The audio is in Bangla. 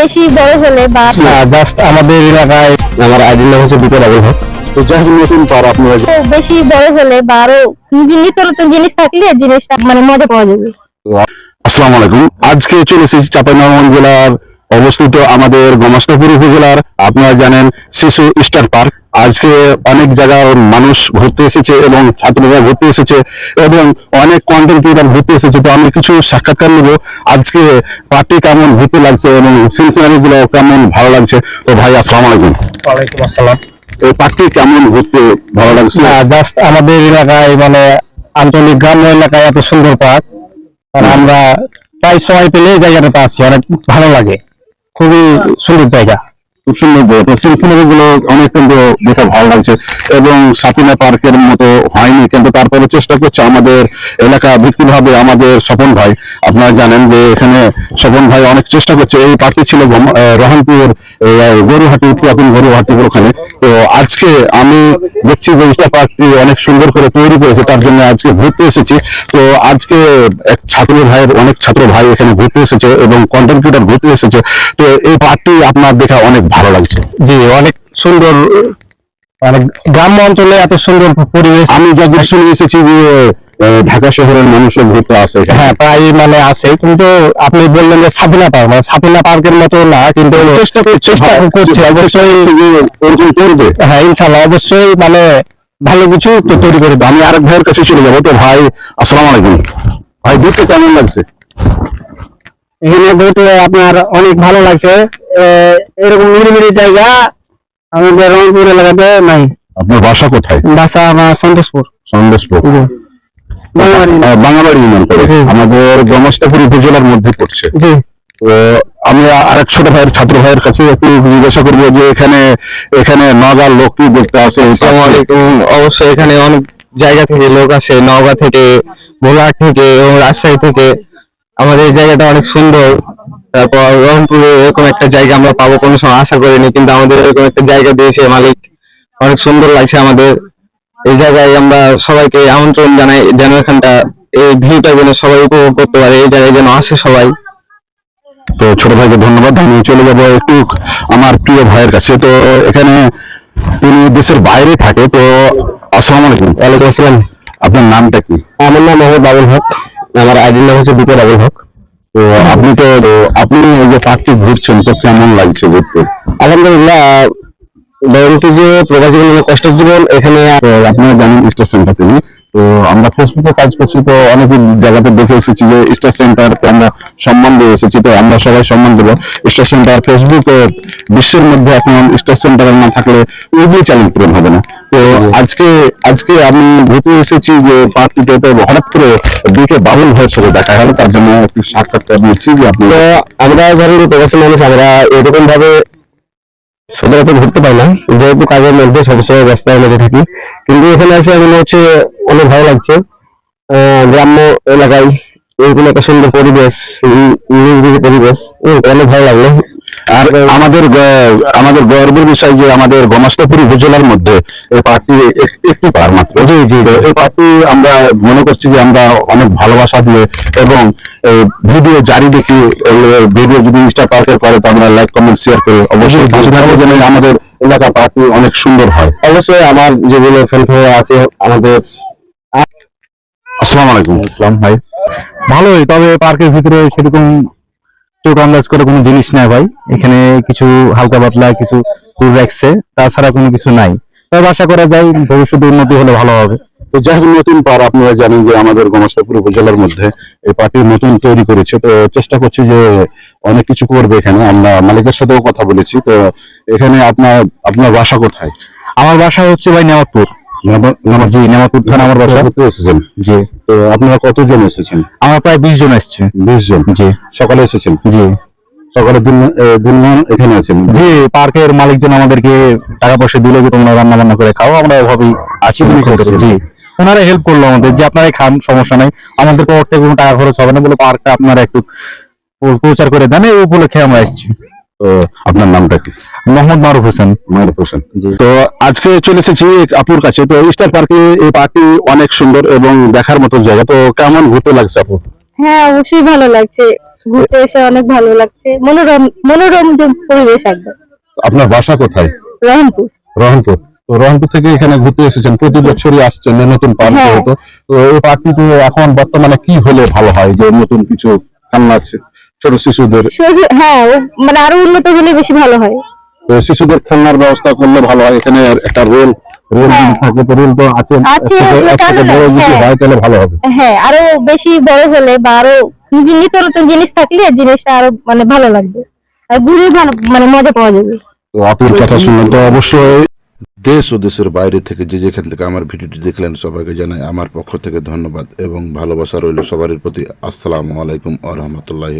বেশি বড় হলে বা জাস্ট আমাদের এলাকায় আমার আইডি নাম হচ্ছে বিপদ আবুল হক। তো যাই হোক নতুন পার আপনারা তো বেশি বড় হলে বা আরও নিত্য নতুন জিনিস থাকলে জিনিসটা মানে মজা পাওয়া যাবে। আসসালামু আলাইকুম। আজকে চলে এসেছি চাঁপাইনবাবগঞ্জ জেলার অবস্থিত আমাদের গমাস্তাপুর উপজেলার আপনারা জানেন শিশু স্টার পার্ক। আজকে অনেক জায়গার মানুষ ঘুরতে এসেছে এবং ছাত্ররা ঘুরতে এসেছে এবং অনেক কন্টেন্ট ক্রিয়েটার ঘুরতে এসেছে। তো আমি কিছু সাক্ষাৎকার নেব। আজকে পার্টি কেমন ঘুরতে লাগছে এবং সিনসিনারি গুলো কেমন ভালো লাগছে? তো ভাই আসসালামু আলাইকুম। ওয়ালাইকুম আসসালাম। এই পার্টি কেমন ঘুরতে ভালো লাগছে? জাস্ট আমাদের এলাকায় মানে আঞ্চলিক গ্রাম্য এলাকায় এত সুন্দর পার্ক আর আমরা প্রায় সময় পেলে এই জায়গাটাতে আসি অনেক ভালো লাগে। খুবই সুন্দর জায়গা খুব সুন্দর তো সিনসিনারি গুলো অনেক কিন্তু দেখে ভালো লাগছে। এবং সাপিনা পার্কের মতো হয়নি, কিন্তু তারপরে চেষ্টা করছে আমাদের এলাকা ভিত্তিকভাবে আমাদের স্বপন ভাই। আপনারা জানেন যে এখানে স্বপন ভাই অনেক চেষ্টা করছে। এই পার্টি ছিল রহনপুর গরুহাটি, পুরাতন গরুহাটির ওখানে। তো আজকে আমি দেখছি যে ইস্টা পার্কটি অনেক সুন্দর করে তৈরি করেছে, তার জন্য আজকে ঘুরতে এসেছি। তো আজকে এক ছাত্র ভাইয়ের, অনেক ছাত্র ভাই এখানে ঘুরতে এসেছে এবং কন্টেন্ট ক্রিয়েটার ঘুরতে এসেছে। তো এই পার্কটি আপনার দেখা অনেক ভালো লাগছে। জি অনেক সুন্দর মানে গ্রাম্য অঞ্চলে এত সুন্দর পরিবেশ। আমি যখন শুনে এসেছি যে ঢাকা শহরের মানুষও ঘুরতে আসে হ্যাঁ প্রায় মানে আছে কিন্তু আপনি বললেন যে সাপিনা পার্ক মানে সাপিনা পার্কের মতো না কিন্তু চেষ্টা চেষ্টা করছে অবশ্যই করবে। হ্যাঁ ইনশাল্লাহ অবশ্যই মানে ভালো কিছু তো তৈরি করে আমি আরেক ভাইয়ের কাছে চলে যাব। তো ভাই আসসালামু আলাইকুম। ভাই ঘুরতে কেমন লাগছে? এখানে ঘুরতে আপনার অনেক ভালো লাগছে। এরকম নিরিবিলি জায়গা আমাদের রংপুর এলাকাতে নাই। আপনার বাসা কোথায়? বাসা আমার সন্দেশপুর। বাঙালি। বাঙাবাড়ি ইউনিয়ন আমাদের গমস্তাপুর উপজেলার মধ্যে পড়ছে। জি। তো আমি আরেক ছোট ভাইয়ের ছাত্র ভাইয়ের কাছে একটু জিজ্ঞাসা করব যে এখানে এখানে নগার লোক কি দেখতে আসে? অবশ্যই এখানে অনেক জায়গা থেকে লোক আসে। নওগাঁ থেকে ভোলাহাট থেকে এবং রাজশাহী থেকে। আমাদের এই জায়গাটা অনেক সুন্দর। তারপর রংপুরে এরকম একটা জায়গা আমরা পাবো কোনো সময় আশা করিনি কিন্তু আমাদের এরকম একটা জায়গা দিয়েছে মালিক। অনেক সুন্দর লাগছে আমাদের। এই জায়গায় আমরা সবাইকে আমন্ত্রণ জানাই যেন এখানটা এই ভিউটা যেন সবাই উপভোগ করতে পারে এই জায়গায় যেন আসে সবাই। তো ছোট ভাইকে ধন্যবাদ আমি চলে যাব একটু আমার প্রিয় ভাইয়ের কাছে। তো এখানে তিনি দেশের বাইরে থাকে তো আসসালামু আলাইকুম। ওয়ালাইকুম আসসালাম। আপনার নামটা কি? আমার নাম মোহাম্মদ বাবুল হক। আমার আইডির নাম হচ্ছে বিপদ আবুল হক। তো আপনি তো আপনি এই যে পার্কটি ঘুরছেন তো কেমন লাগছে ঘুরতে? আলহামদুলিল্লাহ ধরুন কি যে প্রবাসী জীবনে কষ্টের জীবন এখানে আপনারা জানেন স্টার সেন্টার তিনি। তো আমরা ফেসবুকে কাজ করছি তো অনেক জায়গাতে দেখে এসেছি যে স্টার সেন্টারকে আমরা সম্মান দিয়ে এসেছি তো আমরা সবাই সম্মান দেবো। স্টার সেন্টার ফেসবুক বিশ্বের মধ্যে এখন স্টার সেন্টার না থাকলে ওইগুলি চ্যালেঞ্জ পূরণ হবে না। আজকে আজকে আমি ঘুরতে এসেছি যে পার্কটিতে তো হঠাৎ করে দিকে বাবুল ভাইয়ের সাথে দেখা হলো তার জন্য একটু সাক্ষাৎকার নিচ্ছি যে আপনি আমরা ধরুন প্রবাসী মানুষ আমরা এরকম ভাবে সদরতে ঘুরতে পাই না যেহেতু কাজের মধ্যে সবসময় ব্যস্ততার মধ্যে থাকি। কিন্তু এখানে এসে মনে হচ্ছে অনেক ভালো লাগছে। গ্রাম্য এলাকায় এরকম একটা সুন্দর পরিবেশ পরিবেশ। অনেক ভালো লাগল। আর আমাদের আমাদের গর্বের বিষয় যে আমাদের গণস্তাপুর উপজেলার মধ্যে এই পার্টি একটি পার মাত্র। জি জি এই পার্টি আমরা মনে করছি যে আমরা অনেক ভালোবাসা দিয়ে এবং ভিডিও জারি দেখি ভিডিও যদি ইনস্টা পার্কের করে তো আমরা লাইক কমেন্ট শেয়ার করি অবশ্যই আমাদের এলাকা পার্টি অনেক সুন্দর হয়। অবশ্যই আমার যেগুলো ফ্রেন্ড আছে আমাদের আসসালামু আলাইকুম। ইসলাম ভাই। ভালোই তবে পার্কের ভিতরে সেরকম চোখ আন্দাজ করে কোনো জিনিস নাই ভাই। এখানে কিছু হালকা পাতলা কিছু ফুল রাখছে তাছাড়া কোনো কিছু নাই। তবে আশা করা যায় ভবিষ্যতে উন্নতি হলে ভালো হবে। তো যাই হোক নতুন পার আপনারা জানেন যে আমাদের গণস্তাপুর উপজেলার মধ্যে এই পার্টি নতুন তৈরি করেছে। তো চেষ্টা করছি যে অনেক কিছু করবে এখানে। আমরা মালিকের সাথেও কথা বলেছি। তো এখানে আপনার আপনার বাসা কোথায়? আমার বাসা হচ্ছে ভাই নেওয়াতপুর। জি আমার বাসা। এসেছেন। জি। তো আপনারা কতজন এসেছেন? আমার প্রায় বিশ জন আসছে। বিশ জন? জি। সকালে এসেছেন? জি। সকালে দিন দিনমান এখানে আছেন? জি পার্কের মালিকজন আমাদেরকে টাকা পয়সা দিলে যে তোমরা রান্না বান্না করে খাও আমরা ওভাবেই আছি জি। ওনারা হেল্প করল আমাদের যে আপনারাই খান সমস্যা নাই। আমাদের পর থেকে কোনো টাকা খরচ হবে না বলে পার্কটা আপনারা একটু প্রচার করে দেন এই উপলক্ষে আমরা এসেছি তো আপনার নামটা কি? মোহাম্মদ মারুফ হোসেন। মায়ের হোসেন। তো আজকে চলে এসেছি আপুর কাছে। তো স্টার পার্কে এই পার্কটি অনেক সুন্দর এবং দেখার মতো জায়গা। তো কেমন ঘুরতে লাগছে আপু? হ্যাঁ অবশ্যই ভালো লাগছে। ঘুরতে এসে অনেক ভালো লাগছে। মনোরম মনোরম পরিবেশ একদম। আপনার বাসা কোথায়? রহনপুর রহনপুর তো রহনপুর থেকে এখানে ঘুরতে এসেছেন। প্রতি বছরই আসছেন এই নতুন পার্ক হ্যাঁ। হতো তো এই পার্কটিতে এখন বর্তমানে কি হলে ভালো হয়? যে নতুন কিছু খেলনা আছে? ছোট শিশুদের। হ্যাঁ মানে আরও উন্নত হলে বেশি ভালো হয়। তো শিশুদের খেলনার ব্যবস্থা করলে ভালো হয়। এখানে একটা রেল হ্যাঁ। হ্যাঁ। তাহলে ভালো হবে। আরও বেশি বড় হলে বা আরও নিত্য নতুন জিনিস থাকলে জিনিসটা আরও মানে ভালো লাগবে। আর ঘুরে ভালো মানে মজা পাওয়া যাবে। তো আপুর কথা শুনলেন তো অবশ্যই দেশ ও দেশের বাইরে থেকে যে যেখান থেকে আমার ভিডিওটি দেখলেন সবাইকে জানাই আমার পক্ষ থেকে ধন্যবাদ এবং ভালোবাসা রইল সবার প্রতি। আসসালামু আলাইকুম আ রহমতুল্লাহ